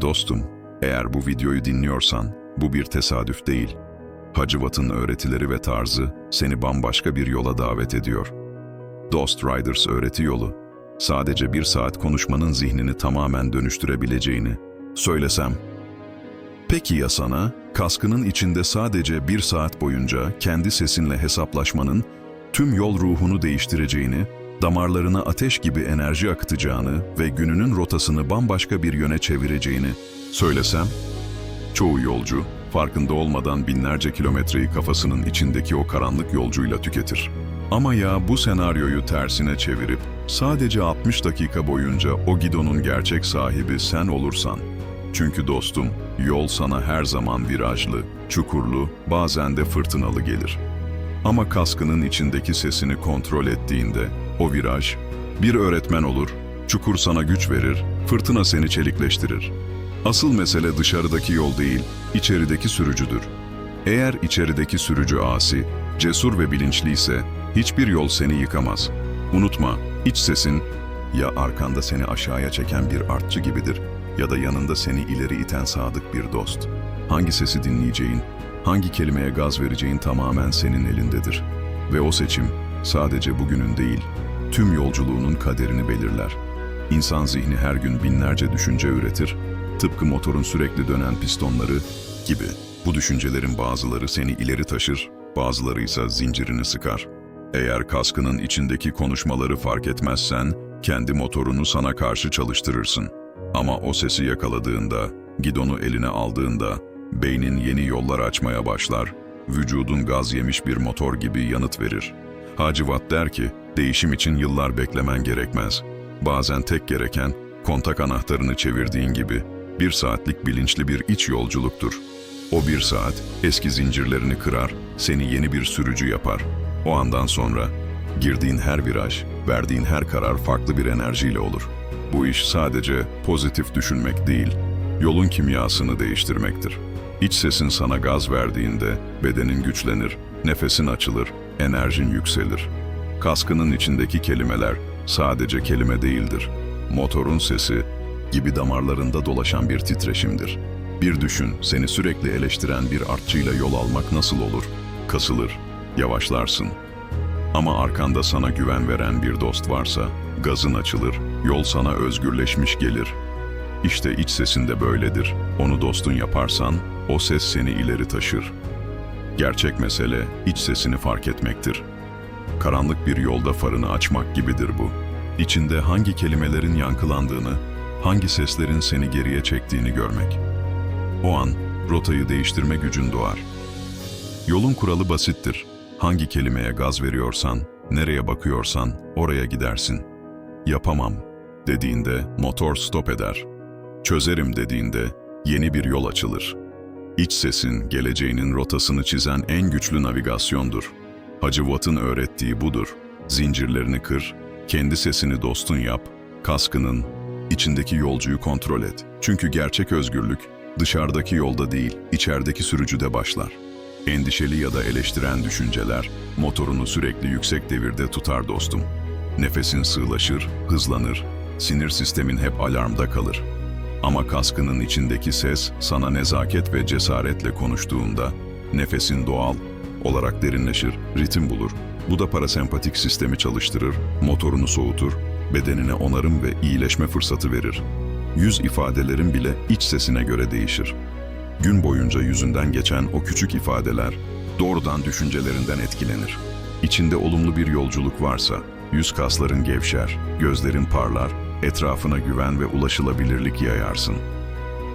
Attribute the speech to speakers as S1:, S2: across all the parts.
S1: Dostum, eğer bu videoyu dinliyorsan bu bir tesadüf değil. Hacivat'ın öğretileri ve tarzı seni bambaşka bir yola davet ediyor. Dost Riders öğreti yolu, sadece bir saat konuşmanın zihnini tamamen dönüştürebileceğini söylesem. Peki ya sana, kaskının içinde sadece bir saat boyunca kendi sesinle hesaplaşmanın tüm yol ruhunu değiştireceğini, damarlarına ateş gibi enerji akıtacağını ve gününün rotasını bambaşka bir yöne çevireceğini söylesem? Çoğu yolcu, farkında olmadan binlerce kilometreyi kafasının içindeki o karanlık yolcuyla tüketir. Ama ya bu senaryoyu tersine çevirip sadece 60 dakika boyunca o gidonun gerçek sahibi sen olursan, çünkü dostum, yol sana her zaman virajlı, çukurlu, bazen de fırtınalı gelir. Ama kaskının içindeki sesini kontrol ettiğinde o viraj bir öğretmen olur, çukur sana güç verir, fırtına seni çelikleştirir. Asıl mesele dışarıdaki yol değil, içerideki sürücüdür. Eğer içerideki sürücü asi, cesur ve bilinçli ise hiçbir yol seni yıkamaz. Unutma, iç sesin ya arkanda seni aşağıya çeken bir artçı gibidir ya da yanında seni ileri iten sadık bir dost. Hangi sesi dinleyeceğin, hangi kelimeye gaz vereceğin tamamen senin elindedir. Ve o seçim sadece bugünün değil, tüm yolculuğunun kaderini belirler. İnsan zihni her gün binlerce düşünce üretir, tıpkı motorun sürekli dönen pistonları gibi. Bu düşüncelerin bazıları seni ileri taşır, bazıları ise zincirini sıkar. Eğer kaskının içindeki konuşmaları fark etmezsen, kendi motorunu sana karşı çalıştırırsın. Ama o sesi yakaladığında, gidonu eline aldığında, beynin yeni yollar açmaya başlar, vücudun gaz yemiş bir motor gibi yanıt verir. Hacivat der ki, değişim için yıllar beklemen gerekmez. Bazen tek gereken, kontak anahtarını çevirdiğin gibi, bir saatlik bilinçli bir iç yolculuktur. O bir saat eski zincirlerini kırar, seni yeni bir sürücü yapar. O andan sonra girdiğin her viraj, verdiğin her karar farklı bir enerjiyle olur. Bu iş sadece pozitif düşünmek değil, yolun kimyasını değiştirmektir. İç sesin sana gaz verdiğinde bedenin güçlenir, nefesin açılır, enerjin yükselir. Kaskının içindeki kelimeler sadece kelime değildir. Motorun sesi gibi damarlarında dolaşan bir titreşimdir. Bir düşün, seni sürekli eleştiren bir artçıyla yol almak nasıl olur? Kasılır, yavaşlarsın. Ama arkanda sana güven veren bir dost varsa, gazın açılır, yol sana özgürleşmiş gelir. İşte iç sesinde böyledir. Onu dostun yaparsan, o ses seni ileri taşır. Gerçek mesele iç sesini fark etmektir. Karanlık bir yolda farını açmak gibidir bu. İçinde hangi kelimelerin yankılandığını, hangi seslerin seni geriye çektiğini görmek. O an rotayı değiştirme gücün doğar. Yolun kuralı basittir. Hangi kelimeye gaz veriyorsan, nereye bakıyorsan oraya gidersin. Yapamam dediğinde motor stop eder. Çözerim dediğinde yeni bir yol açılır. İç sesin geleceğinin rotasını çizen en güçlü navigasyondur. Hacı Watt'ın öğrettiği budur. Zincirlerini kır, kendi sesini dostun yap, kaskının, içindeki yolcuyu kontrol et. Çünkü gerçek özgürlük dışarıdaki yolda değil, içerideki sürücüde başlar. Endişeli ya da eleştiren düşünceler motorunu sürekli yüksek devirde tutar dostum. Nefesin sığlaşır, hızlanır, sinir sistemin hep alarmda kalır. Ama kaskının içindeki ses sana nezaket ve cesaretle konuştuğunda nefesin doğal olarak derinleşir, ritim bulur. Bu da parasempatik sistemi çalıştırır, motorunu soğutur, bedenine onarım ve iyileşme fırsatı verir. Yüz ifadelerin bile iç sesine göre değişir. Gün boyunca yüzünden geçen o küçük ifadeler doğrudan düşüncelerinden etkilenir. İçinde olumlu bir yolculuk varsa yüz kasların gevşer, gözlerin parlar, etrafına güven ve ulaşılabilirlik yayarsın.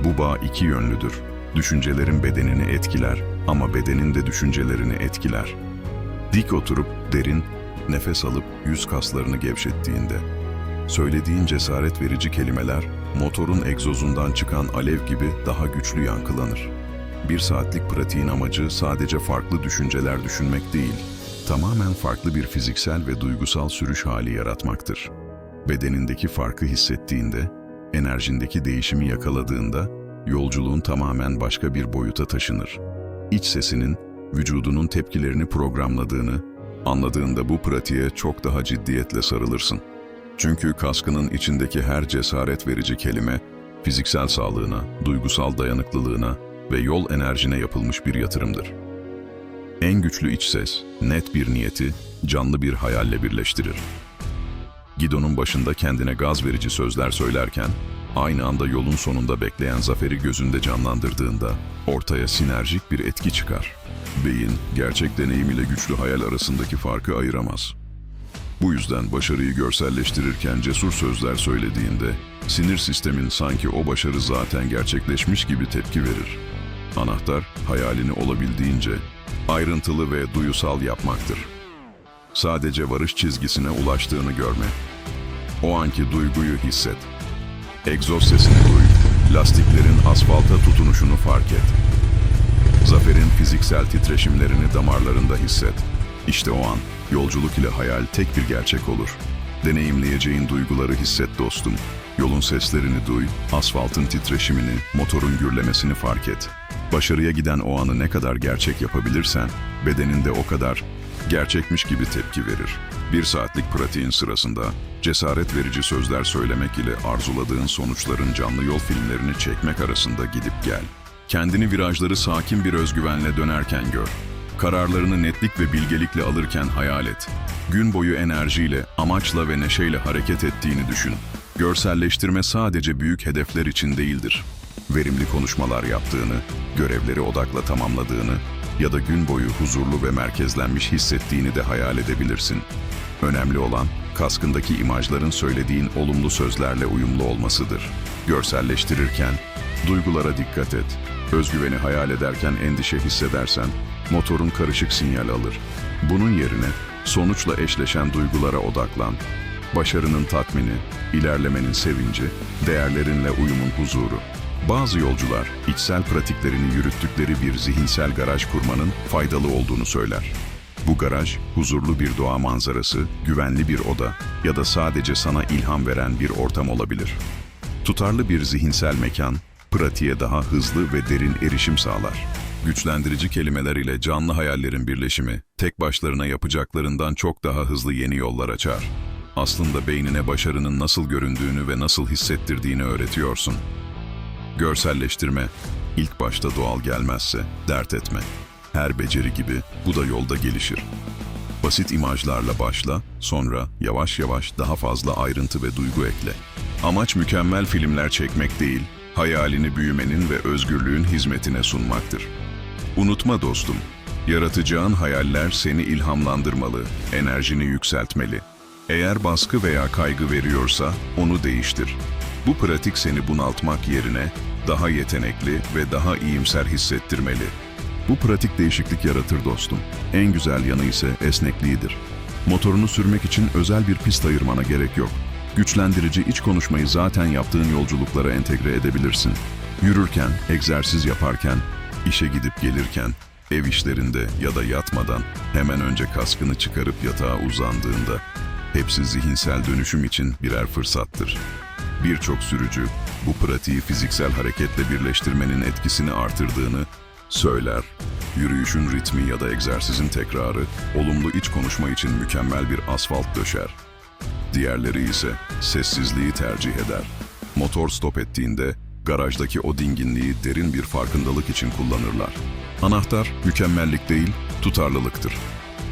S1: Bu bağ iki yönlüdür. Düşüncelerin bedenini etkiler ama bedenin de düşüncelerini etkiler. Dik oturup derin nefes alıp yüz kaslarını gevşettiğinde söylediğin cesaret verici kelimeler motorun egzozundan çıkan alev gibi daha güçlü yankılanır. Bir saatlik pratiğin amacı sadece farklı düşünceler düşünmek değil, tamamen farklı bir fiziksel ve duygusal sürüş hali yaratmaktır. Bedenindeki farkı hissettiğinde, enerjindeki değişimi yakaladığında, yolculuğun tamamen başka bir boyuta taşınır. İç sesinin, vücudunun tepkilerini programladığını, anladığında bu pratiğe çok daha ciddiyetle sarılırsın. Çünkü kaskının içindeki her cesaret verici kelime, fiziksel sağlığına, duygusal dayanıklılığına ve yol enerjine yapılmış bir yatırımdır. En güçlü iç ses, net bir niyeti, canlı bir hayalle birleştirir. Gidonun başında kendine gaz verici sözler söylerken, aynı anda yolun sonunda bekleyen zaferi gözünde canlandırdığında ortaya sinerjik bir etki çıkar. Beyin, gerçek deneyim ile güçlü hayal arasındaki farkı ayıramaz. Bu yüzden başarıyı görselleştirirken cesur sözler söylediğinde, sinir sistemin sanki o başarı zaten gerçekleşmiş gibi tepki verir. Anahtar, hayalini olabildiğince ayrıntılı ve duyusal yapmaktır. Sadece varış çizgisine ulaştığını görme. O anki duyguyu hisset. Egzoz sesini duy. Lastiklerin asfalta tutunuşunu fark et. Zaferin fiziksel titreşimlerini damarlarında hisset. İşte o an yolculuk ile hayal tek bir gerçek olur. Deneyimleyeceğin duyguları hisset dostum. Yolun seslerini duy, asfaltın titreşimini, motorun gürlemesini fark et. Başarıya giden o anı ne kadar gerçek yapabilirsen, bedeninde o kadar gerçekmiş gibi tepki verir. Bir saatlik pratiğin sırasında cesaret verici sözler söylemek ile arzuladığın sonuçların canlı yol filmlerini çekmek arasında gidip gel. Kendini virajları sakin bir özgüvenle dönerken gör. Kararlarını netlik ve bilgelikle alırken hayal et. Gün boyu enerjiyle, amaçla ve neşeyle hareket ettiğini düşün. Görselleştirme sadece büyük hedefler için değildir. Verimli konuşmalar yaptığını, görevleri odakla tamamladığını ya da gün boyu huzurlu ve merkezlenmiş hissettiğini de hayal edebilirsin. Önemli olan, kaskındaki imajların söylediğin olumlu sözlerle uyumlu olmasıdır. Görselleştirirken, duygulara dikkat et. Özgüveni hayal ederken endişe hissedersen, motorun karışık sinyal alır. Bunun yerine, sonuçla eşleşen duygulara odaklan. Başarının tatmini, ilerlemenin sevinci, değerlerinle uyumun huzuru. Bazı yolcular içsel pratiklerini yürüttükleri bir zihinsel garaj kurmanın faydalı olduğunu söyler. Bu garaj, huzurlu bir doğa manzarası, güvenli bir oda ya da sadece sana ilham veren bir ortam olabilir. Tutarlı bir zihinsel mekan, pratiğe daha hızlı ve derin erişim sağlar. Güçlendirici kelimeler ile canlı hayallerin birleşimi, tek başlarına yapacaklarından çok daha hızlı yeni yollar açar. Aslında beynine başarının nasıl göründüğünü ve nasıl hissettirdiğini öğretiyorsun. Görselleştirme, ilk başta doğal gelmezse dert etme. Her beceri gibi bu da yolda gelişir. Basit imajlarla başla, sonra yavaş yavaş daha fazla ayrıntı ve duygu ekle. Amaç mükemmel filmler çekmek değil, hayalini büyümenin ve özgürlüğün hizmetine sunmaktır. Unutma dostum, yaratacağın hayaller seni ilhamlandırmalı, enerjini yükseltmeli. Eğer baskı veya kaygı veriyorsa onu değiştir. Bu pratik seni bunaltmak yerine daha yetenekli ve daha iyimser hissettirmeli. Bu pratik değişiklik yaratır dostum. En güzel yanı ise esnekliğidir. Motorunu sürmek için özel bir pist ayırmana gerek yok. Güçlendirici iç konuşmayı zaten yaptığın yolculuklara entegre edebilirsin. Yürürken, egzersiz yaparken, işe gidip gelirken, ev işlerinde ya da yatmadan hemen önce kaskını çıkarıp yatağa uzandığında hepsi zihinsel dönüşüm için birer fırsattır. Birçok sürücü bu pratiği fiziksel hareketle birleştirmenin etkisini artırdığını söyler. Yürüyüşün ritmi ya da egzersizin tekrarı olumlu iç konuşma için mükemmel bir asfalt döşer. Diğerleri ise sessizliği tercih eder. Motor stop ettiğinde garajdaki o dinginliği derin bir farkındalık için kullanırlar. Anahtar mükemmellik değil, tutarlılıktır.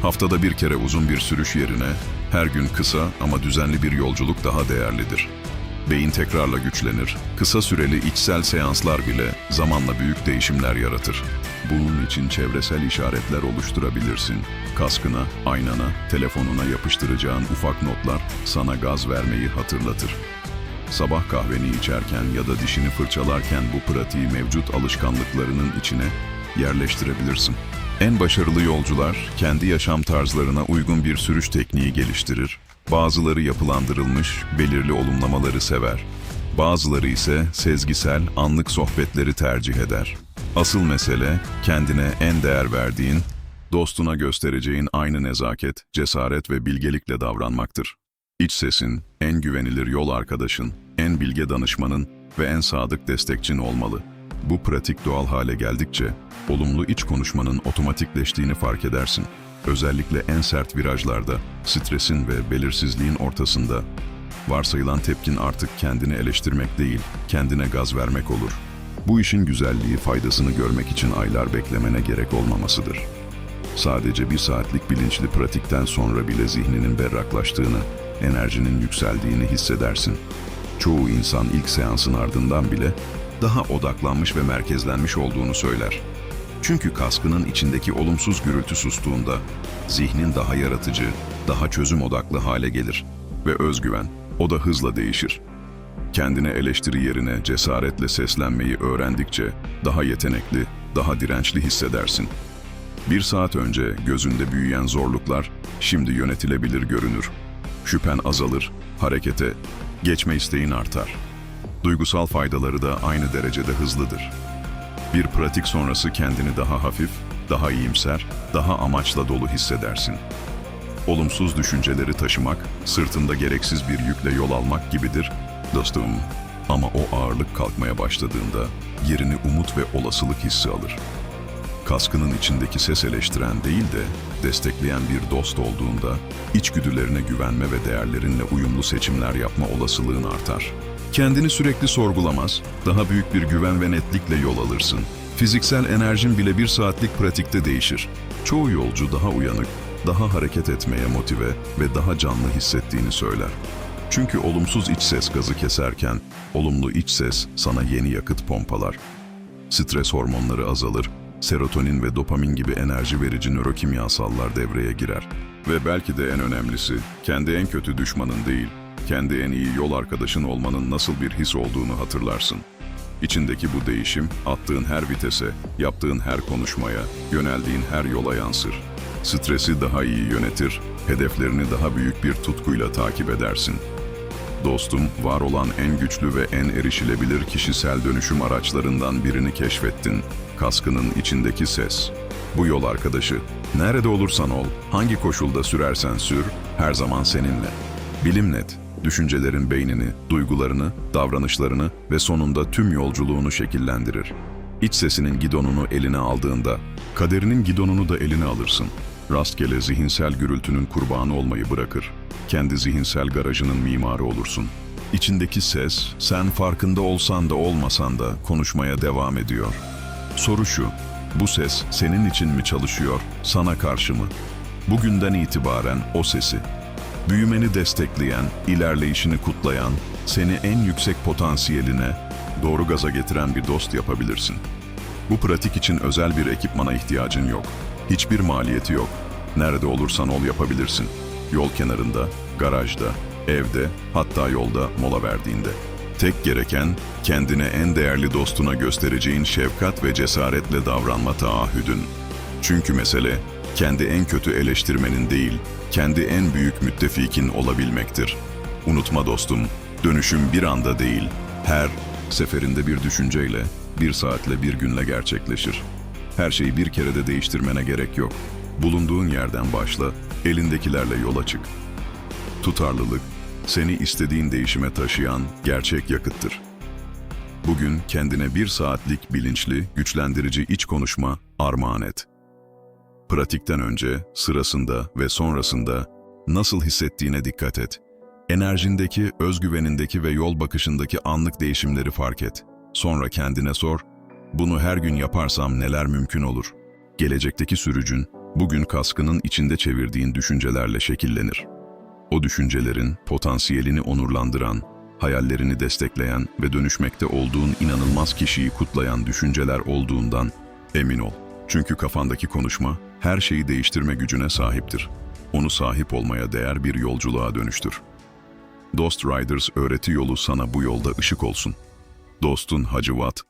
S1: Haftada bir kere uzun bir sürüş yerine her gün kısa ama düzenli bir yolculuk daha değerlidir. Beyin tekrarla güçlenir. Kısa süreli içsel seanslar bile zamanla büyük değişimler yaratır. Bunun için çevresel işaretler oluşturabilirsin. Kaskına, aynana, telefonuna yapıştıracağın ufak notlar sana gaz vermeyi hatırlatır. Sabah kahveni içerken ya da dişini fırçalarken bu pratiği mevcut alışkanlıklarının içine yerleştirebilirsin. En başarılı yolcular kendi yaşam tarzlarına uygun bir sürüş tekniği geliştirir. Bazıları yapılandırılmış, belirli olumlamaları sever. Bazıları ise sezgisel, anlık sohbetleri tercih eder. Asıl mesele kendine en değer verdiğin, dostuna göstereceğin aynı nezaket, cesaret ve bilgelikle davranmaktır. İç sesin, en güvenilir yol arkadaşın, en bilge danışmanın ve en sadık destekçin olmalı. Bu pratik doğal hale geldikçe, olumlu iç konuşmanın otomatikleştiğini fark edersin. Özellikle en sert virajlarda, stresin ve belirsizliğin ortasında Varsayılan tepkin artık kendini eleştirmek değil, kendine gaz vermek olur. Bu işin güzelliği faydasını görmek için aylar beklemene gerek olmamasıdır. Sadece bir saatlik bilinçli pratikten sonra bile zihninin berraklaştığını, enerjinin yükseldiğini hissedersin. Çoğu insan ilk seansın ardından bile daha odaklanmış ve merkezlenmiş olduğunu söyler. Çünkü kaskının içindeki olumsuz gürültü sustuğunda zihnin daha yaratıcı, daha çözüm odaklı hale gelir ve özgüven o da hızla değişir. Kendine eleştiri yerine cesaretle seslenmeyi öğrendikçe daha yetenekli, daha dirençli hissedersin. Bir saat önce gözünde büyüyen zorluklar şimdi yönetilebilir görünür. Şüphen azalır, harekete, geçme isteğin artar. Duygusal faydaları da aynı derecede hızlıdır. Bir pratik sonrası kendini daha hafif, daha iyimser, daha amaçla dolu hissedersin. Olumsuz düşünceleri taşımak, sırtında gereksiz bir yükle yol almak gibidir, dostum. Ama o ağırlık kalkmaya başladığında yerini umut ve olasılık hissi alır. Kaskının içindeki ses eleştiren değil de destekleyen bir dost olduğunda içgüdülerine güvenme ve değerlerinle uyumlu seçimler yapma olasılığın artar. Kendini sürekli sorgulamaz, daha büyük bir güven ve netlikle yol alırsın. Fiziksel enerjin bile bir saatlik pratikte değişir. Çoğu yolcu daha uyanık, daha hareket etmeye motive ve daha canlı hissettiğini söyler. Çünkü olumsuz iç ses gazı keserken, olumlu iç ses sana yeni yakıt pompalar. Stres hormonları azalır, serotonin ve dopamin gibi enerji verici nörokimyasallar devreye girer. Ve belki de en önemlisi, kendi en kötü düşmanın değil, kendi en iyi yol arkadaşın olmanın nasıl bir his olduğunu hatırlarsın. İçindeki bu değişim, attığın her vitese, yaptığın her konuşmaya, yöneldiğin her yola yansır. Stresi daha iyi yönetir, hedeflerini daha büyük bir tutkuyla takip edersin. Dostum, var olan en güçlü ve en erişilebilir kişisel dönüşüm araçlarından birini keşfettin. Kaskının içindeki ses. Bu yol arkadaşı. Nerede olursan ol, hangi koşulda sürersen sür, her zaman seninle. Bilim net, düşüncelerin beynini, duygularını, davranışlarını ve sonunda tüm yolculuğunu şekillendirir. İç sesinin gidonunu eline aldığında, kaderinin gidonunu da eline alırsın. Rastgele zihinsel gürültünün kurbanı olmayı bırakır. Kendi zihinsel garajının mimarı olursun. İçindeki ses, sen farkında olsan da olmasan da konuşmaya devam ediyor. Soru şu, bu ses senin için mi çalışıyor, sana karşı mı? Bugünden itibaren o sesi, büyümeni destekleyen, ilerleyişini kutlayan, seni en yüksek potansiyeline, doğru gaza getiren bir dost yapabilirsin. Bu pratik için özel bir ekipmana ihtiyacın yok. Hiçbir maliyeti yok. Nerede olursan ol yapabilirsin. Yol kenarında, garajda, evde, hatta yolda mola verdiğinde. Tek gereken kendine en değerli dostuna göstereceğin şefkat ve cesaretle davranma taahhüdün. Çünkü mesele kendi en kötü eleştirmenin değil, kendi en büyük müttefikin olabilmektir. Unutma dostum, dönüşüm bir anda değil, her seferinde bir düşünceyle, bir saatle bir günle gerçekleşir. Her şeyi bir kerede değiştirmene gerek yok. Bulunduğun yerden başla, elindekilerle yola çık. Tutarlılık, seni istediğin değişime taşıyan gerçek yakıttır. Bugün kendine bir saatlik bilinçli, güçlendirici iç konuşma armağan et. Pratikten önce, sırasında ve sonrasında nasıl hissettiğine dikkat et. Enerjindeki, özgüvenindeki ve yol bakışındaki anlık değişimleri fark et. Sonra kendine sor, bunu her gün yaparsam neler mümkün olur? Gelecekteki sürücün, bugün kaskının içinde çevirdiğin düşüncelerle şekillenir. O düşüncelerin potansiyelini onurlandıran, hayallerini destekleyen ve dönüşmekte olduğun inanılmaz kişiyi kutlayan düşünceler olduğundan emin ol. Çünkü kafandaki konuşma her şeyi değiştirme gücüne sahiptir. Onu sahip olmaya değer bir yolculuğa dönüştür. Dost Riders öğreti yolu sana bu yolda ışık olsun. Dostun Hacı Watt,